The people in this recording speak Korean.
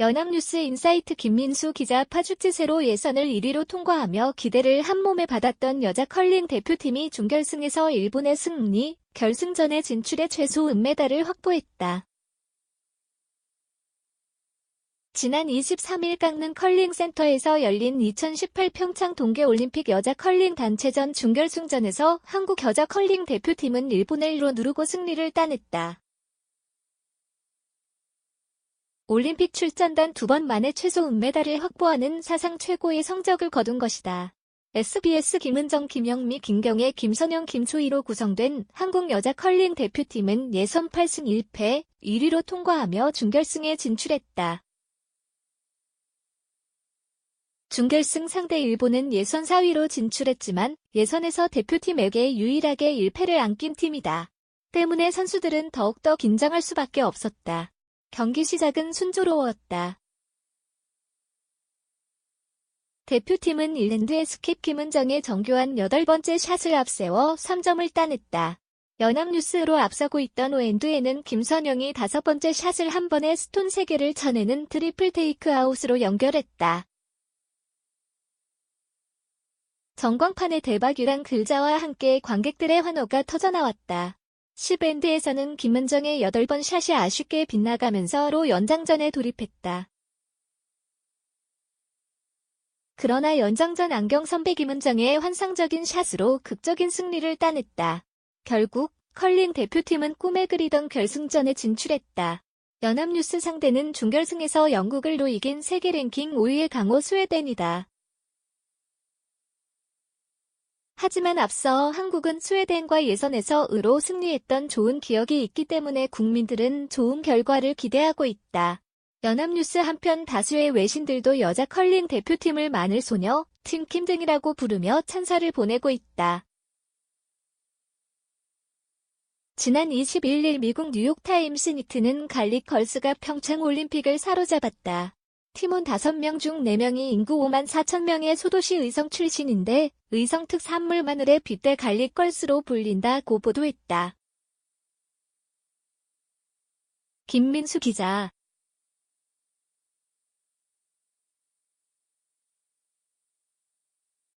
연합뉴스 인사이트 김민수 기자 파주지세로 예선을 1위로 통과하며 기대를 한몸에 받았던 여자 컬링 대표팀이 준결승에서 일본의 승리, 결승전에 진출해 최소 은메달을 확보했다. 지난 23일 깎는 컬링 센터에서 열린 2018 평창 동계올림픽 여자 컬링 단체전 준결승전에서 한국 여자 컬링 대표팀은 일본을 1로 누르고 승리를 따냈다. 올림픽 출전단 두 번 만에 최소 은메달을 확보하는 사상 최고의 성적을 거둔 것이다. SBS 김은정, 김영미, 김경애, 김선영, 김소희로 구성된 한국 여자 컬링 대표팀은 예선 8승 1패, 1위로 통과하며 준결승에 진출했다. 준결승 상대 일본은 예선 4위로 진출했지만 예선에서 대표팀에게 유일하게 1패를 안긴 팀이다. 때문에 선수들은 더욱더 긴장할 수밖에 없었다. 경기 시작은 순조로웠다. 대표팀은 일랜드의 스킵 김은정의 정교한 8번째 샷을 앞세워 3점을 따냈다. 연합뉴스로 앞서고 있던 오엔드에는 김선영이 다섯 번째 샷을 한 번에 스톤 3개를 쳐내는 트리플 테이크 아웃으로 연결했다. 전광판의 대박이란 글자와 함께 관객들의 환호가 터져나왔다. 10엔드에서는 김은정의 8번 샷이 아쉽게 빗나가면서 로 연장전에 돌입했다. 그러나 연장전 안경 선배 김은정의 환상적인 샷으로 극적인 승리를 따냈다. 결국 컬링 대표팀은 꿈에 그리던 결승전에 진출했다. 연합뉴스 상대는 준결승에서 영국을 로 이긴 세계 랭킹 5위의 강호 스웨덴이다. 하지만 앞서 한국은 스웨덴과 예선에서 으로 승리했던 좋은 기억이 있기 때문에 국민들은 좋은 결과를 기대하고 있다. 연합뉴스 한편 다수의 외신들도 여자 컬링 대표팀을 마늘 소녀, 팀킴 등이라고 부르며 찬사를 보내고 있다. 지난 21일 미국 뉴욕타임스 니트는 갈릭 걸스가 평창 올림픽을 사로잡았다. 팀원 5명 중 4명이 인구 5만 4천 명의 소도시 의성 출신인데 의성 특산물 마늘의 빗대 갈릭 걸스로 불린다고 보도했다. 김민수 기자